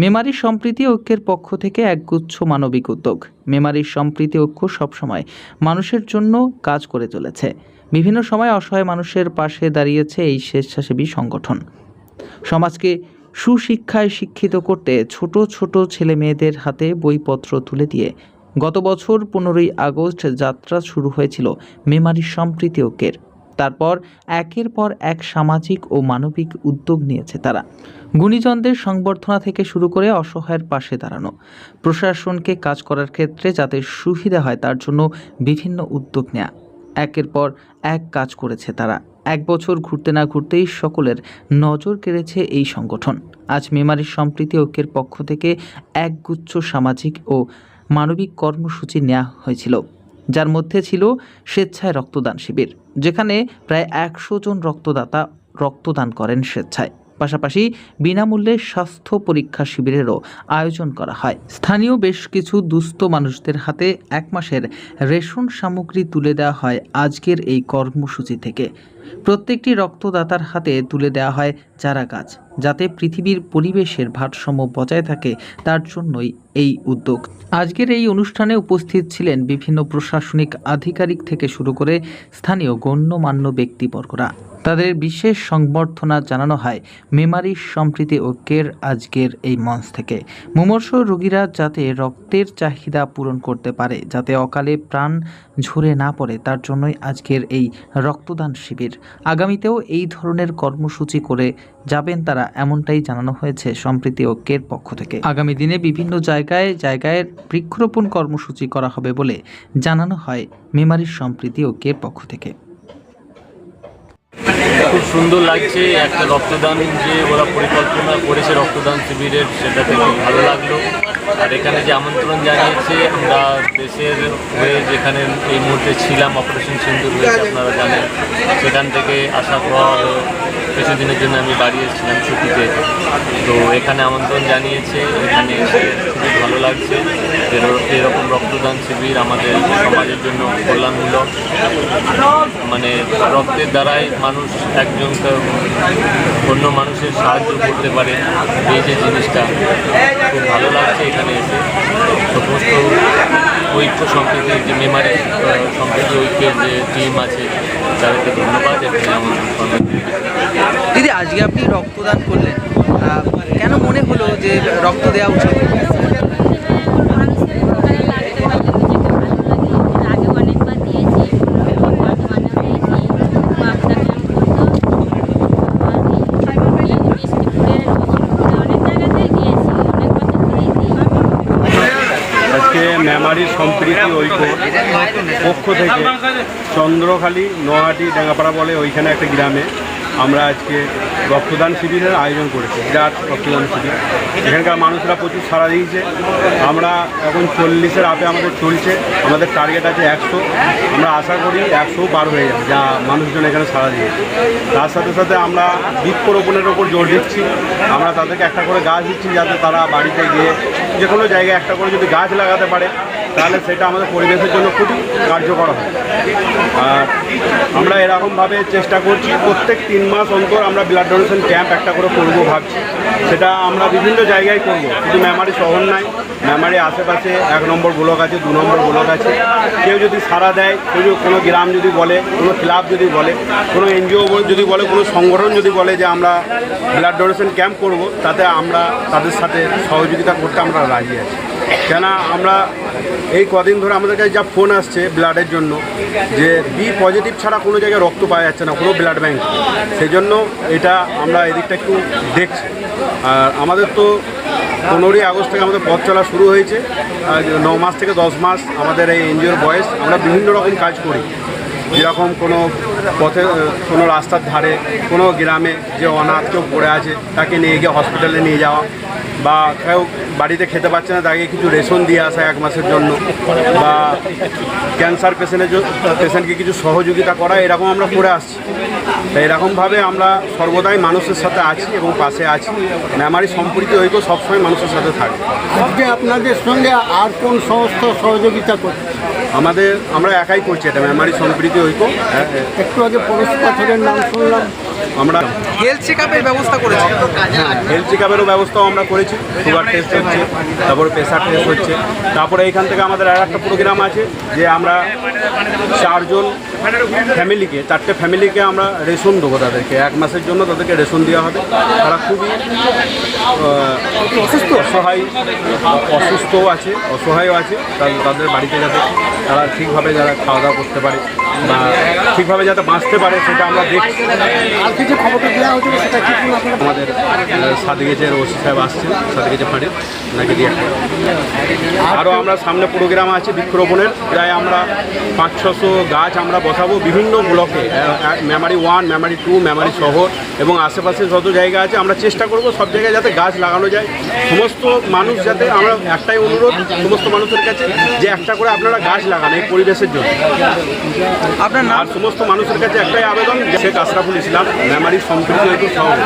মেমারি সম্প্রীতি ঐক্যের পক্ষ থেকে একগুচ্ছ মানবিক উদ্যোগ। মেমারির সম্প্রীতি ঐক্য সবসময় মানুষের জন্য কাজ করে চলেছে। বিভিন্ন সময় অসহায় মানুষের পাশে দাঁড়িয়েছে এই স্বেচ্ছাসেবী সংগঠন। সমাজকে সুশিক্ষায় শিক্ষিত করতে ছোট ছোট ছেলে মেয়েদের হাতে বইপত্র তুলে দিয়ে গত বছর পনেরোই আগস্ট যাত্রা শুরু হয়েছিল মেমারি সম্প্রীতি ঐক্যের। তারপর একের পর এক সামাজিক ও মানবিক উদ্যোগ নিয়েছে তারা। গুণীজনদের সংবর্ধনা থেকে শুরু করে অসহায়ের পাশে দাঁড়ানো, প্রশাসনকে কাজ করার ক্ষেত্রে যাতে সুবিধা হয় তার জন্য বিভিন্ন উদ্যোগ নেওয়া একের পর এক কাজ করেছে তারা। এক বছর ঘুরতে না ঘুরতেই সকলের নজর কেড়েছে এই সংগঠন। আজ মেমারির সম্প্রীতি ঐক্যের পক্ষ থেকে একগুচ্ছ সামাজিক ও মানবিক কর্মসূচি নেওয়া হয়েছিল, যার মধ্যে ছিল স্বেচ্ছায় রক্তদান শিবির। যেখানে প্রায় একশো জন রক্তদাতা রক্তদান করেন স্বেচ্ছায়। পাশাপাশি বিনামূল্যে স্বাস্থ্য পরীক্ষা শিবিরেরও আয়োজন করা হয়। স্থানীয় বেশ কিছু দুস্থ মানুষদের হাতে এক মাসের রেশন সামগ্রী তুলে দেওয়া হয় আজকের এই কর্মসূচি থেকে। প্রত্যেকটি রক্তদাতার হাতে তুলে দেওয়া হয় চারা গাছ, যাতে পৃথিবীর পরিবেশের ভারসাম্য বজায় থাকে তার জন্যই এই উদ্যোগ। আজকের এই অনুষ্ঠানে উপস্থিত ছিলেন বিভিন্ন প্রশাসনিক আধিকারিক থেকে শুরু করে স্থানীয় গণ্যমান্য ব্যক্তিবর্গরা। তাদের বিশেষ সংবর্ধনা জানানো হয় মেমারি সম্প্রীতি ঐক্যের আজকের এই মঞ্চ থেকে। মুমর্ষ রোগীরা যাতে রক্তের চাহিদা পূরণ করতে পারে, যাতে অকালে প্রাণ ঝরে না পড়ে, তার জন্যই আজকের এই রক্তদান শিবির। আগামীতেও এই ধরনের কর্মসূচি করে যাবেন তারা, এমনটাই জানানো হয়েছে সম্প্রীতি ঐক্যের পক্ষ থেকে। আগামী দিনে বিভিন্ন জায়গায় জায়গায় বৃক্ষরোপণ কর্মসূচি করা হবে বলে জানানো হয় মেমারির সম্প্রীতি ঐক্যের পক্ষ থেকে। খুব সুন্দর লাগছে একটা রক্তদান যে ওরা পরিকল্পনা করেছে রক্তদান শিবিরের সেটা থেকে ভালো লাগল। আর এখানে যে আমন্ত্রণ জানিয়েছে, আমরা দেশের হয়ে যেখানে এই মুহূর্তে ছিলাম অপারেশন সিন্ধুর হয়েছে, আপনারা জানেন, সেখান থেকে আসার পর কিছুদিনের জন্য আমি বাড়ি এসেছিলাম ছুটিতে। তো এখানে আমন্ত্রণ জানিয়েছে, এখানে এসে খুবই ভালো লাগছে এর- এরকম রক্তদান শিবির আমাদের সমাজের জন্য কল্যাণমূলক। মানে রক্তের দ্বারাই মানুষ একজন অন্য মানুষের সাহায্য করতে পারে। এই যে জিনিসটা, খুব ভালো লাগছে এখানে এসে। সমস্ত ঐক্য সম্প্রীতির যে, মেমারি সম্প্রীতি ঐক্যের যে টিম আছে তাদেরকে ধন্যবাদ দিদি আজকে আপনি রক্তদান করলেন। কেন মনে হলো যে রক্ত দেওয়া উচিত? মেমারি সম্প্রীতি, ঐক্য। পক্ষ থেকে চন্দ্রখালী, নোহাটি, ডাঙ্গাপাড়া বলে ওইখানে একটা গ্রামে আমরা আজকে রক্তদান শিবিরের আয়োজন করেছি, বিরাট রক্তদান শিবির। এখানকার মানুষরা প্রচুর সাড়া দিয়েছে। আমরা এখন চল্লিশের আপে আমাদের চলছে, আমাদের টার্গেট আছে একশো। আমরা আশা করি একশো পার হয়ে যাবে, যা মানুষজন এখানে সাড়া দিয়েছে। তার সাথে সাথে আমরা বৃক্ষরোপণের ওপর জোর দিচ্ছি। আমরা তাদেরকে একটা করে গাছ দিচ্ছি যাতে তারা বাড়িতে গিয়ে যে কোনো জায়গায় একটা করে যদি গাছ লাগাতে পারে, তাহলে সেটা আমাদের পরিবেশের জন্য খুবই কার্যকর হয় আর আমরা এরকমভাবে চেষ্টা করছি, প্রত্যেক তিন মাস অন্তর আমরা ব্লাড ডোনেশন ক্যাম্প একটা করে করব ভাবছি। সেটা আমরা বিভিন্ন জায়গায় করব। শুধু মেমারি শহর নাই মেমারি আশেপাশে এক নম্বর ব্লক আছে, দু নম্বর ব্লক আছে। কেউ যদি সাড়া দেয়, কেউ যদি কোনো গ্রাম যদি বলে, কোনো ক্লাব যদি বলে, কোনো এনজিও যদি বলে, কোনো সংগঠন যদি বলে যে আমরা ব্লাড ডোনেশন ক্যাম্প করব, তাতে আমরা তাদের সাথে সহযোগিতা করতে আমরা রাজি আছি। কেন আমরা এই কদিন ধরে আমাদের কাছে যা ফোন আসছে ব্লাডের জন্য, যে বি পজিটিভ ছাড়া কোনো জায়গায় রক্ত পাওয়া যাচ্ছে না, কোনো ব্লাড ব্যাঙ্ক সেই জন্য এটা আমরা এদিকটা একটু দেখছি। আর আমাদের তো পনেরোই আগস্ট থেকে আমাদের পথ চলা শুরু হয়েছে। ন মাস থেকে দশ মাস আমাদের এই এনজিওর বয়স। আমরা বিভিন্ন রকম কাজ করি। যেরকম কোনো পথে কোনো রাস্তার ধারে কোনো গ্রামে যে অনাথ কেউ পড়ে আছে, তাকে নিয়ে গিয়ে হসপিটালে নিয়ে যাওয়া। বা কেউ বাড়িতে খেতে পারছে না তাকে কিছু রেশন দিয়ে আসা এক মাসের জন্য বা ক্যান্সার পেশেন্টের পেশেন্টকে কিছু সহযোগিতা করা এরকম আমরা করে আসছি। তাই এরকমভাবে আমরা সর্বদাই মানুষের সাথে আছি এবং পাশে আছি। মেমারি সম্প্রীতি ঐক্য সবসময় মানুষের সাথে থাকে। আজকে আপনাদের সঙ্গে আর কোন সংস্থা সহযোগিতা করছে? আমাদের আমরা একাই করছি এটা মেমারি সম্প্রীতি ঐক্য। হ্যাঁ, একটু আগে পরশ পাথরের নাম শুনলাম। আমরা হেলথ চেক আপের ব্যবস্থা করেছে। হেলথ চেক আপেরও ব্যবস্থাও আমরা করেছি। সুগার টেস্ট হচ্ছে তারপরে প্রেশার টেস্ট হচ্ছে। তারপরে এইখান থেকে আমাদের আর একটা প্রোগ্রাম আছে যে আমরা চারজন ফ্যামিলিকে চারটে ফ্যামিলিকে আমরা রেশন দেবো তাদেরকে। এক মাসের জন্য তাদেরকে রেশন দেওয়া হবে। তারা খুবই অসুস্থ অসহায় অসুস্থও আছে অসহায়ও আছে। তাদের- তাদের বাড়িতে যাতে তারা ঠিকভাবে যারা খাওয়া দাওয়া করতে পারে। ঠিকভাবে যাতে বাঁচতে পারে সেটা আমরা দেখছি আমাদের সাদিগেজের ওসি সাহেব আসছেন সাদিগেজের ফাঁড়ি নাকি আরও আমরা সামনে প্রোগ্রাম আছে বৃক্ষরোপণের। প্রায় আমরা পাঁচ ছশো গাছ আমরা বসাবো বিভিন্ন ব্লকে। মেমারি ওয়ান মেমারি টু মেমারি শহর এবং আশেপাশে যত জায়গা আছে আমরা চেষ্টা করব সব জায়গায় যাতে গাছ লাগানো যায়। সমস্ত মানুষ যাতে আমরা একটাই অনুরোধ সমস্ত মানুষের কাছে যে একটা করে আপনারা গাছ লাগান এই পরিবেশের জন্য। আপনার নাম? সমস্ত মানুষের কাছে একটাই আবেদন শেখ আশরাফুল ইসলাম মেমারি সম্প্রীতি শহর